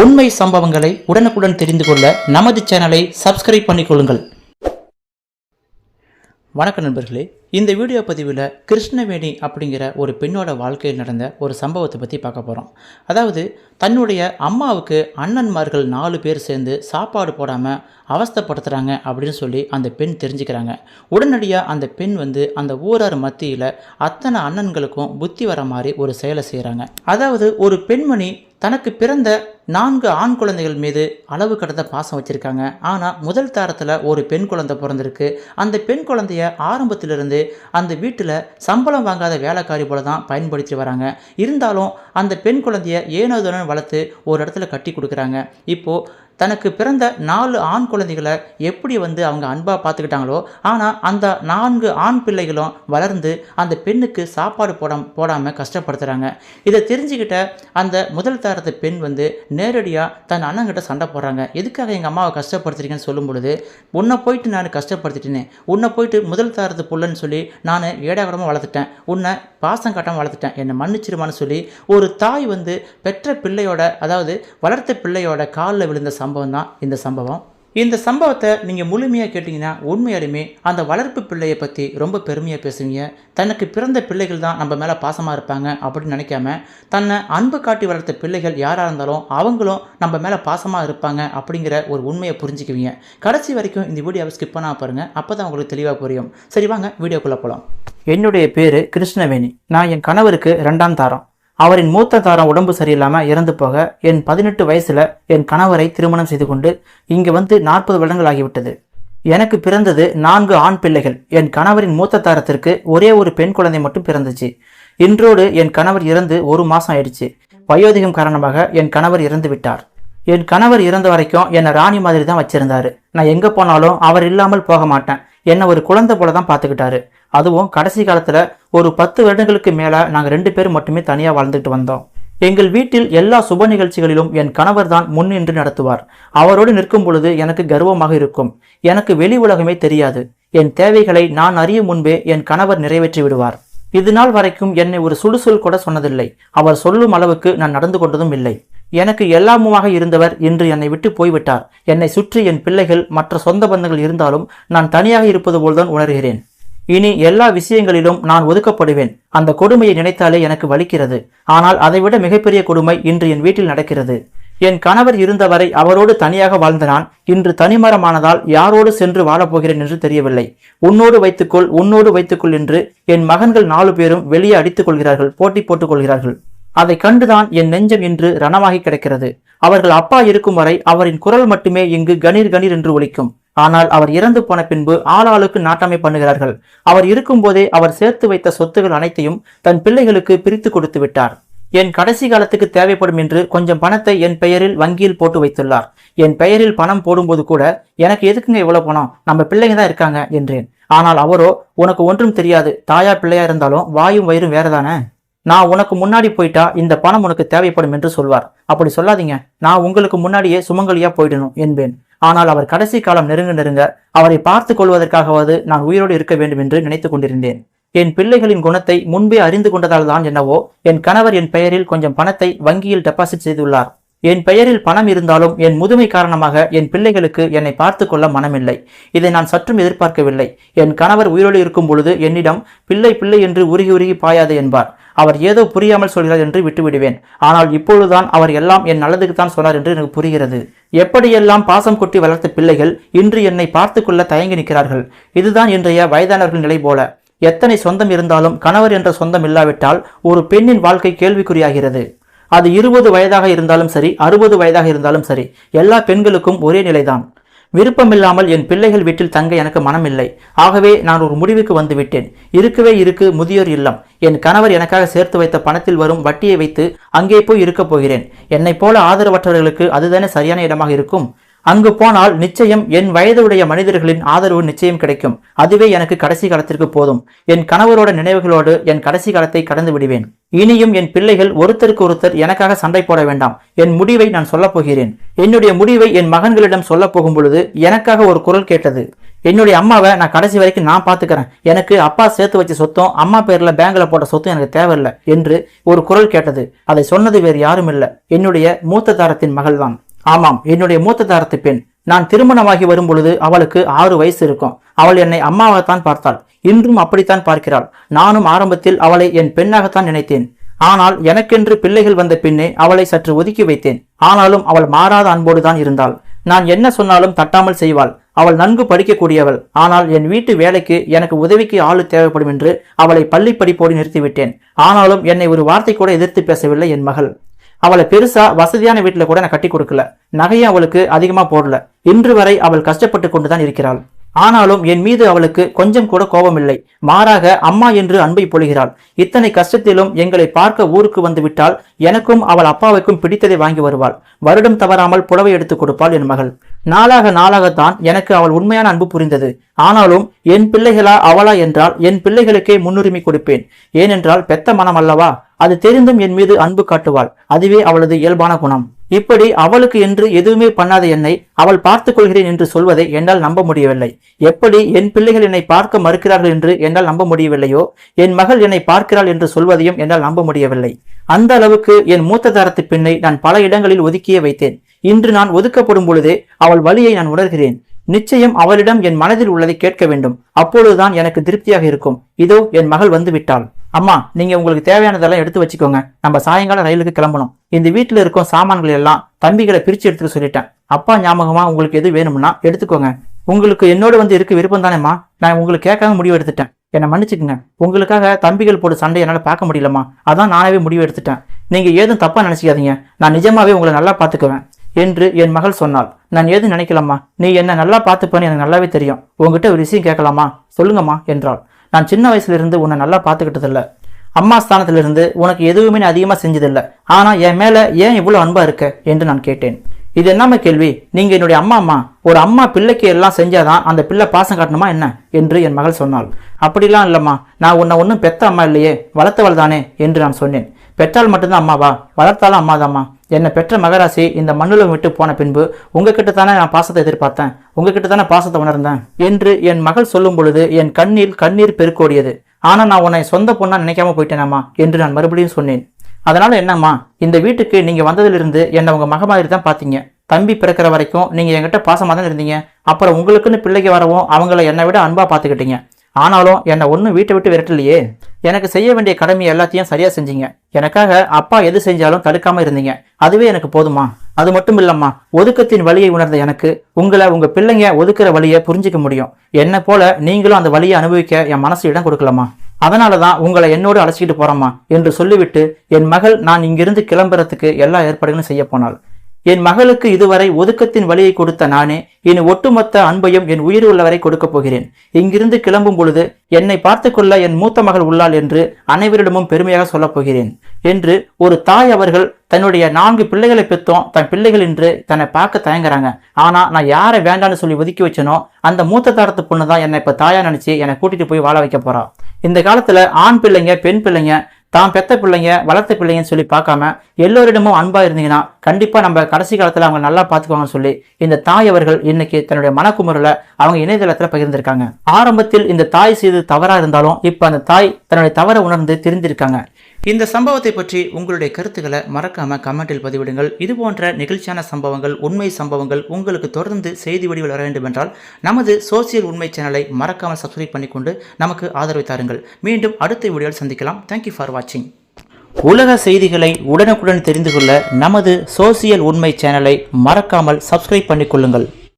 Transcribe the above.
உண்மை சம்பவங்களை உடனுக்குடன் தெரிந்து கொள்ள நமது சேனலை சப்ஸ்கிரைப் பண்ணிக்கொள்ளுங்கள். வணக்கம் நண்பர்களே. இந்த வீடியோ பதிவில் கிருஷ்ணவேணி அப்படிங்கிற ஒரு பெண்ணோட வாழ்க்கையில் நடந்த ஒரு சம்பவத்தை பற்றி பார்க்க போகிறோம் அதாவது தன்னுடைய அம்மாவுக்கு அண்ணன்மார்கள் நாலு பேர் சேர்ந்து சாப்பாடு போடாமல் அவஸ்தைப்படுத்துகிறாங்க அப்படின்னு சொல்லி அந்த பெண் தெரிஞ்சுக்கிறாங்க. உடனடியாக அந்த பெண் வந்து அந்த ஊரார் மத்தியில் அத்தனை அண்ணன்களுக்கும் புத்தி வர மாதிரி ஒரு செயலை செய்கிறாங்க அதாவது ஒரு பெண்மணி தனக்கு பிறந்த நான்கு ஆண் குழந்தைகள் மீது அளவு கடந்த பாசம் வச்சுருக்காங்க. ஆனால் முதல் தாரத்தில் ஒரு பெண் குழந்தை பிறந்திருக்கு. அந்த பெண் குழந்தைய ஆரம்பத்திலிருந்து அந்த வீட்டில் சம்பளம் வாங்காத வேலைக்காரி போல தான் பயன்படுத்தி வராங்க. இருந்தாலும் அந்த பெண் குழந்தைய ஏனோதனன் வளர்த்து ஒரு இடத்துல கட்டி கொடுக்குறாங்க. இப்போது தனக்கு பிறந்த நாலு ஆண் குழந்தைகளை எப்படி வந்து அவங்க அன்பாக பார்த்துக்கிட்டாங்களோ ஆனால் அந்த நான்கு ஆண் பிள்ளைகளும் வளர்ந்து அந்த பெண்ணுக்கு சாப்பாடு போட போடாமல் கஷ்டப்படுத்துகிறாங்க இதை தெரிஞ்சுக்கிட்ட அந்த முதல் தரத்து பெண் வந்து நேரடியாக தன் அண்ணங்கிட்ட சண்டை போடுறாங்க. எதுக்காக எங்கள் அம்மாவை கஷ்டப்படுத்துறீங்கன்னு சொல்லும் பொழுது உன்னை போயிட்டு நான் கஷ்டப்படுத்திட்டேனே. உன்னை போயிட்டு முதல் தரத்து புள்ளன்னு சொல்லி நான் ஏடாகடமாக வளர்த்துட்டேன். உன்னை பாசம் காட்டாமல் வளர்த்துட்டேன். என்னை மன்னிச்சிருமான்னு சொல்லி ஒரு தாய் வந்து பெற்ற பிள்ளையோட அதாவது வளர்த்த பிள்ளையோட காலில் விழுந்த சம்பவம் தான் இந்த சம்பவம். இந்த சம்பவத்தை நீங்கள் முழுமையாக கேட்டிங்கன்னா உண்மையாலுமே அந்த வளர்ப்பு பிள்ளையை பற்றி ரொம்ப பெருமையாக பேசுவீங்க. தனக்கு பிறந்த பிள்ளைகள் தான் நம்ம மேலே பாசமாக இருப்பாங்க அப்படின்னு நினைக்காம தன்னை அன்பு காட்டி வளர்த்த பிள்ளைகள் யாராக இருந்தாலும் அவங்களும் நம்ம மேலே பாசமாக இருப்பாங்க அப்படிங்கிற ஒரு உண்மையை புரிஞ்சுக்குவீங்க. கடைசி வரைக்கும் இந்த வீடியோவை ஸ்கிப் பண்ணால் பாருங்கள் அப்போ தான் உங்களுக்கு தெளிவாக புரியும். சரி வாங்க வீடியோக்குள்ளே போகலாம் என்னுடைய பேரு கிருஷ்ணவேணி. நான் என் கணவருக்கு ரெண்டாம் தாரம். அவரின் மூத்த தாரம் உடம்பு சரியில்லாமல் இறந்து போக என் பதினெட்டு வயசுல என் கணவரை திருமணம் செய்து கொண்டு இங்கு வந்து நாற்பது வருடங்கள் ஆகிவிட்டது எனக்கு பிறந்தது நான்கு ஆண் பிள்ளைகள். என் கணவரின் மூத்த தாரத்திற்கு ஒரே ஒரு பெண் குழந்தை மட்டும் பிறந்துச்சு. இன்றோடு என் கணவர் இறந்து ஒரு மாசம் ஆயிடுச்சு. வயோதிகம் காரணமாக என் கணவர் இறந்து விட்டார். என் கணவர் இறந்த வரைக்கும் என்னை ராணி மாதிரி தான் வச்சிருந்தாரு. நான் எங்க போனாலும் அவர் இல்லாமல் போக மாட்டேன். என்னை ஒரு குழந்தை போல தான் பார்த்துக்கிட்டாரு. அதுவும் கடைசி காலத்தில் ஒரு பத்து வருடங்களுக்கு மேலே நாங்கள் ரெண்டு பேரும் மட்டுமே தனியாக வாழ்ந்துட்டு வந்தோம். எங்கள் வீட்டில் எல்லா சுப நிகழ்ச்சிகளிலும் என் கணவர் தான் முன்னின்று நடத்துவார். அவரோடு நிற்கும் பொழுது எனக்கு கர்வமாக இருக்கும். எனக்கு வெளி உலகமே தெரியாது. என் தேவைகளை நான் அறியும் முன்பே என் கணவர் நிறைவேற்றி விடுவார். இது நாள் வரைக்கும் என்னை ஒரு சுடுசொல் கூட சொன்னதில்லை. அவர் சொல்லும் அளவுக்கு நான் நடந்து கொண்டதும் இல்லை. எனக்கு எல்லாமுமாக இருந்தவர் இன்று என்னை விட்டு போய்விட்டார். என்னை சுற்றி என் பிள்ளைகள் மற்ற சொந்த பந்தங்கள் இருந்தாலும் நான் தனியாக இருப்பது போல்தான் உணர்கிறேன். இனி எல்லா விஷயங்களிலும் நான் ஒதுக்கப்படுவேன். அந்த கொடுமையை நினைத்தாலே எனக்கு வலிக்கிறது. ஆனால் அதைவிட மிகப்பெரிய கொடுமை இன்று என் வீட்டில் நடக்கிறது. என் கணவர் இருந்தவரை அவரோடு தனியாக வாழ்ந்த நான் இன்று தனிமரமானதால் யாரோடு சென்று வாழப்போகிறேன் என்று தெரியவில்லை. உன்னோடு வைத்துக்கொள் உன்னோடு வைத்துக்கொள் என்று என் மகன்கள் நாலு பேரும் வெளியே அடித்துக் கொள்கிறார்கள் போட்டி போட்டுக் கொள்கிறார்கள். அதை கண்டுதான் என் நெஞ்சம் இன்று ரணமாகி கிடக்கிறது. அவர்கள் அப்பா இருக்கும் வரை அவரின் குரல் மட்டுமே இங்கு கணீர் கணீர் என்று ஒலிக்கும். ஆனால் அவர் இறந்து போன பின்பு ஆளாளுக்கு நாட்டாமை பண்ணுகிறார்கள். அவர் இருக்கும்போதே அவர் சேர்த்து வைத்த சொத்துகள் அனைத்தையும் தன் பிள்ளைகளுக்கு பிரித்து கொடுத்து விட்டார். என் கடைசி காலத்துக்கு தேவைப்படும் என்று கொஞ்சம் பணத்தை என் பெயரில் வங்கியில் போட்டு வைத்துள்ளார். என் பெயரில் பணம் போடும்போது கூட எனக்கு எதுக்குங்க இவ்வளவு பணம்? நம்ம பிள்ளைங்க தான் இருக்காங்க என்றேன். ஆனால் அவரோ உனக்கு ஒன்றும் தெரியாது. தாயா பிள்ளையா இருந்தாலும் வாயும் வயிறும் வேறதானே? நான் உனக்கு முன்னாடி போயிட்டா இந்த பணம் உனக்கு தேவைப்படும் என்று சொல்வார். அப்படி சொல்லாதீங்க. நான் உங்களுக்கு முன்னாடியே சுமங்கலியா போயிடணும் என்பேன். ஆனால் அவர் கடைசி காலம் நெருங்க நெருங்க அவரை பார்த்து கொள்வதற்காகவாது நான் உயிரோடு இருக்க வேண்டும் என்று நினைத்துக் கொண்டிருந்தேன். என் பிள்ளைகளின் குணத்தை முன்பே அறிந்து கொண்டதால் தான் என்னவோ என் கணவர் என் பெயரில் கொஞ்சம் பணத்தை வங்கியில் டெபாசிட் செய்துள்ளார். என் பெயரில் பணம் இருந்தாலும் என் முதுமை காரணமாக என் பிள்ளைகளுக்கு என்னை பார்த்து கொள்ள மனமில்லை. இதை நான் சற்றும் எதிர்பார்க்கவில்லை. என் கணவர் உயிரோடு இருக்கும் பொழுது என்னிடம் பிள்ளை பிள்ளை என்று உருகி உருகி பாயாது என்பார். அவர் ஏதோ புரியாமல் சொல்கிறார் என்று விட்டுவிடுவேன். ஆனால் இப்பொழுதுதான் அவர் எல்லாம் என் நல்லதுக்கு தான் சொன்னார் என்று எனக்கு புரிகிறது. எப்படியெல்லாம் பாசம் கொட்டி வளர்த்த பிள்ளைகள் இன்று என்னை பார்த்து கொள்ள தயங்கி நிற்கிறார்கள். இதுதான் இன்றைய வயதானவர்கள் நிலை போல. எத்தனை சொந்தம் இருந்தாலும் கணவர் என்ற சொந்தம் இல்லாவிட்டால் ஒரு பெண்ணின் வாழ்க்கை கேள்விக்குறியாகிறது. அது இருபது வயதாக இருந்தாலும் சரி அறுபது வயதாக இருந்தாலும் சரி எல்லா பெண்களுக்கும் ஒரே நிலைதான். விருப்பமில்லாமல் என் பிள்ளைகள் வீட்டில் தங்க எனக்கு மனமில்லை. ஆகவே நான் ஒரு முடிவுக்கு வந்து விட்டேன் இருக்கவே இருக்கு முதியோர் இல்லம். என் கணவர் எனக்காக சேர்த்து வைத்த பணத்தில் வரும் வட்டியை வைத்து அங்கே போய் இருக்கப் போகிறேன். என்னைப் போல ஆதரவற்றவர்களுக்கு அதுதானே சரியான இடமாக இருக்கும்? அங்கு போனால் நிச்சயம் என் வயதுடைய மனிதர்களின் ஆதரவு நிச்சயம் கிடைக்கும். அதுவே எனக்கு கடைசி காலத்திற்கு போதும். என் கணவரோட நினைவுகளோடு என் கடைசி காலத்தை கடந்து விடுவேன். இனியும் என் பிள்ளைகள் ஒருத்தருக்கு ஒருத்தர் எனக்காக சண்டை போட வேண்டாம். என் முடிவை நான் சொல்லப் போகிறேன். என்னுடைய முடிவை என் மகன்களிடம் சொல்லப் போகும் பொழுது எனக்காக ஒரு குரல் கேட்டது. என்னுடைய அம்மாவை நான் கடைசி வரைக்கும் நான் பார்த்துக்கிறேன். எனக்கு அப்பா சேர்த்து வச்ச சொத்தும் அம்மா பேர்ல பேங்க்ல போட்ட சொத்தும் எனக்கு தேவையில்லை என்று ஒரு குரல் கேட்டது. அதை சொன்னது வேறு யாரும் இல்லை. என்னுடைய மூத்த தாரத்தின் மகள்தான். ஆமாம் என்னுடைய மூத்த தாரத்து பெண். நான் திருமணமாகி வரும் பொழுது அவளுக்கு ஆறு வயசு இருக்கும். அவள் என்னை அம்மாவாகத்தான் பார்த்தாள். இன்றும் அப்படித்தான் பார்க்கிறாள். நானும் ஆரம்பத்தில் அவளை என் பெண்ணாகத்தான் நினைத்தேன். ஆனால் எனக்கென்று பிள்ளைகள் வந்த பின்னே அவளை சற்று ஒதுக்கி வைத்தேன். ஆனாலும் அவள் மாறாத அன்போடு தான் இருந்தாள். நான் என்ன சொன்னாலும் தட்டாமல் செய்வாள். அவள் நன்கு படிக்கக்கூடியவள். ஆனால் என் வீட்டு வேலைக்கு எனக்கு உதவிக்கு ஆளு தேவைப்படும் என்று அவளை பள்ளி படிப்போடு நிறுத்திவிட்டேன். ஆனாலும் என்னை ஒரு வார்த்தை கூட எதிர்த்து பேசவில்லை என் மகள். அவளை பெருசா வசதியான வீட்டில் கூட நான் கட்டி கொடுக்கல. நகையும் அவளுக்கு அதிகமா போடல. இன்று வரை அவள் கஷ்டப்பட்டு கொண்டுதான் இருக்கிறாள். ஆனாலும் என் மீது அவளுக்கு கொஞ்சம் கூட கோபமில்லை. மாறாக அம்மா என்று அன்பை பொழிகிறாள். இத்தனை கஷ்டத்திலும் எங்களை பார்க்க ஊருக்கு வந்து விட்டால் எனக்கும் அவள் அப்பாவுக்கும் பிடித்ததை வாங்கி வருவாள். வருடம் தவறாமல் புடவை எடுத்துக் கொடுப்பாள் என் மகள். நாளாக நாளாகத்தான் எனக்கு அவள் உண்மையான அன்பு புரிந்தது. ஆனாலும் என் பிள்ளைகளா அவளா என்றால் என் பிள்ளைகளுக்கே முன்னுரிமை கொடுப்பேன். ஏனென்றால் பெத்த மனம் அல்லவா? அது தெரிந்தும் என் மீது அன்பு காட்டுவாள். அதுவே அவளது இயல்பான குணம். இப்படி அவளுக்கு என்று எதுவுமே பண்ணாத என்னை அவள் பார்த்துக் கொள்கிறேன் என்று சொல்வதை என்னால் நம்ப முடியவில்லை. எப்படி என் பிள்ளைகள் என்னை பார்க்க மறுக்கிறார்கள் என்று என்னால் நம்ப முடியவில்லையோ? என் மகள் என்னை பார்க்கிறாள் என்று சொல்வதையும் என்னால் நம்ப முடியவில்லை. அந்த அளவுக்கு என் மூத்த தரத்து பெண்ணை நான் பல இடங்களில் ஒதுக்கியே வைத்தேன். இன்று நான் ஒதுக்கப்படும் பொழுதே அவள் வழியை நான் உணர்கிறேன். நிச்சயம் அவளிடம் என் மனதில் உள்ளதை கேட்க வேண்டும். அப்பொழுதுதான் எனக்கு திருப்தியாக இருக்கும். இதோ என் மகள் வந்து விட்டாள் அம்மா நீங்க உங்களுக்கு தேவையானதெல்லாம் எடுத்து வச்சுக்கோங்க. நம்ம சாயங்காலம் ரயிலுக்கு கிளம்பணும். இந்த வீட்டில் இருக்கும் சாமான்கள் எல்லாம் தம்பிகளை பிரிச்சு எடுத்துக்க சொல்லிட்டேன். அப்பா ஞாபகமா உங்களுக்கு எது வேணும்னா எடுத்துக்கோங்க. உங்களுக்கு என்னோட வந்து இருக்க விருப்பம் தானேம்மா? நான் உங்களுக்கு கேட்காம முடிவு எடுத்துட்டேன். என்னை மன்னிச்சுக்குங்க. உங்களுக்காக தம்பிகள் போட்டு சண்டை என்னால் பார்க்க முடியலம்மா. அதான் நானாவே முடிவு எடுத்துட்டேன். நீங்க ஏதும் தப்பா நினைச்சிக்காதீங்க. நான் நிஜமாவே உங்களை நல்லா பார்த்துக்குவேன். என்று என் மகள் சொன்னாள். நான் ஏதும் நினைக்கலாமா நீ என்ன நல்லா பார்த்துப்பேன்னு எனக்கு நல்லாவே தெரியும். உங்ககிட்ட ஒரு விஷயம் கேட்கலாமா? சொல்லுங்கம்மா என்றாள். நான் சின்ன வயசுலேருந்து உன்னை நல்லா பார்த்துக்கிட்டதில்ல. அம்மா ஸ்தானத்திலிருந்து உனக்கு எதுவுமே நான் செஞ்சதில்லை. ஆனால் என் மேலே ஏன் இவ்வளோ அன்பாக இருக்க? என்று நான் கேட்டேன். இது என்னம்மா கேள்வி? நீங்கள் என்னுடைய அம்மா அம்மா. ஒரு அம்மா பிள்ளைக்கு எல்லாம் செஞ்சாதான் அந்த பிள்ளை பாசம் காட்டணுமா என்ன? என்று என் மகள் சொன்னாள். அப்படிலாம் இல்லைம்மா. நான் உன்னை ஒன்றும் பெத்த அம்மா இல்லையே. வளர்த்தவள் தானே என்று நான் சொன்னேன். பெற்றால் மட்டும்தான் அம்மாவா? வளர்த்தாலும் அம்மாதாம்மா. என்னை பெற்ற மகராசி இந்த மண்ணுலம் விட்டு போன பின்பு உங்ககிட்ட தானே நான் பாசத்தை எதிர்பார்த்தேன். உங்ககிட்ட தானே பாசத்தை உணர்ந்தேன். என்று என் மகள் சொல்லும் பொழுது என் கண்ணில் கண்ணீர் பெருக்கோடியது. ஆனால் நான் உன்னை சொந்த பொண்ணா நினைக்காம போயிட்டேனாமா? என்று நான் மறுபடியும் சொன்னேன். அதனால என்னம்மா இந்த வீட்டுக்கு நீங்க வந்ததிலிருந்து என்னை உங்க மக மாதிரி தான் பாத்தீங்க தம்பி பிறக்கிற வரைக்கும் நீங்க என்கிட்ட பாசமாக தான் இருந்தீங்க. அப்புறம் உங்களுக்குன்னு பிள்ளைக்கு வரவும் அவங்கள என்னை விட அன்பா பாத்துக்கிட்டீங்க ஆனாலும் என்னை ஒன்றும் வீட்டை விட்டு விரட்டலையே. எனக்கு செய்ய வேண்டிய கடமை எல்லாத்தையும் சரியா செஞ்சீங்க. எனக்காக அப்பா எது செஞ்சாலும் தடுக்காம இருந்தீங்க. அதுவே எனக்கு போதுமா? அது மட்டும் இல்லம்மா. ஒதுக்கத்தின் வழியை உணர்ந்த எனக்கு உங்களை உங்க பிள்ளைங்க ஒதுக்குற வழியை புரிஞ்சுக்க முடியும். என்ன போல நீங்களும் அந்த வழியை அனுபவிக்க என் மனசு இடம் கொடுக்கலாமா அதனால தான் உங்களை என்னோடு அழைச்சிக்கிட்டு போறோமா என்று சொல்லிவிட்டு என் மகள் நான் இங்கிருந்து கிளம்புறதுக்கு எல்லா ஏற்பாடுகளும் செய்ய போனாள். என் மகளுக்கு இதுவரை ஒதுக்கத்தின் வழியை கொடுத்த நானே இனி ஒட்டுமொத்த அன்பையும் என் உயிர் உள்ளவரை கொடுக்கப் போகிறேன். இங்கிருந்து கிளம்பும் பொழுது என்னை பார்த்து கொள்ள என் மூத்த மகள் உள்ளாள் என்று அனைவரிடமும் பெருமையாக சொல்லப் போகிறேன் என்று ஒரு தாய் அவர்கள் தன்னுடைய நான்கு பிள்ளைகளை பெற்றோம். தன் பிள்ளைகள் என்று தன்னை பார்க்க தயங்குறாங்க. ஆனா நான் யாரை வேண்டாம்னு சொல்லி ஒதுக்கி வச்சனோ அந்த மூத்த தாரத்து பொண்ணு தான் என்னை இப்ப தாயா நினைச்சு என்னை கூட்டிட்டு போய் வாழ வைக்க போறா. இந்த காலத்துல ஆண் பிள்ளைங்க பெண் பிள்ளைங்க தான் பெத்த பிள்ளைங்க வளர்த்த பிள்ளைங்கன்னு சொல்லி பார்க்காம எல்லோரிடமும் அன்பாக இருந்தீங்கன்னா கண்டிப்பாக நம்ம கடைசி காலத்தில் அவங்க நல்லா பார்த்துக்குவாங்கன்னு சொல்லி இந்த தாய் அவர்கள் இன்னைக்கு தன்னுடைய மனக்குமுறையில் அவங்க இணையதளத்தில் பகிர்ந்திருக்காங்க. ஆரம்பத்தில் இந்த தாய் செய்து தவறாக இருந்தாலும் இப்போ அந்த தாய் தன்னுடைய தவறை உணர்ந்து திருந்திருக்காங்க. இந்த சம்பவத்தை பற்றி உங்களுடைய கருத்துக்களை மறக்காம கமெண்டில் பதிவிடுங்கள். இது போன்ற நிகழ்ச்சியான சம்பவங்கள் உண்மை சம்பவங்கள் உங்களுக்கு தொடர்ந்து செய்தி வடிவில் வர வேண்டும் என்றால் நமது சோசியல் உண்மை சேனலை மறக்காமல் சப்ஸ்கிரைப் பண்ணிக்கொண்டு நமக்கு ஆதரவு தாருங்கள். மீண்டும் அடுத்த வீடியோவில் சந்திக்கலாம். தேங்க்யூ ஃபார் வாட்சிங் உலக செய்திகளை உடனுக்குடன் தெரிந்து கொள்ள நமது சோசியல் உண்மை சேனலை மறக்காமல் சப்ஸ்கிரைப் பண்ணிக்கொள்ளுங்கள்.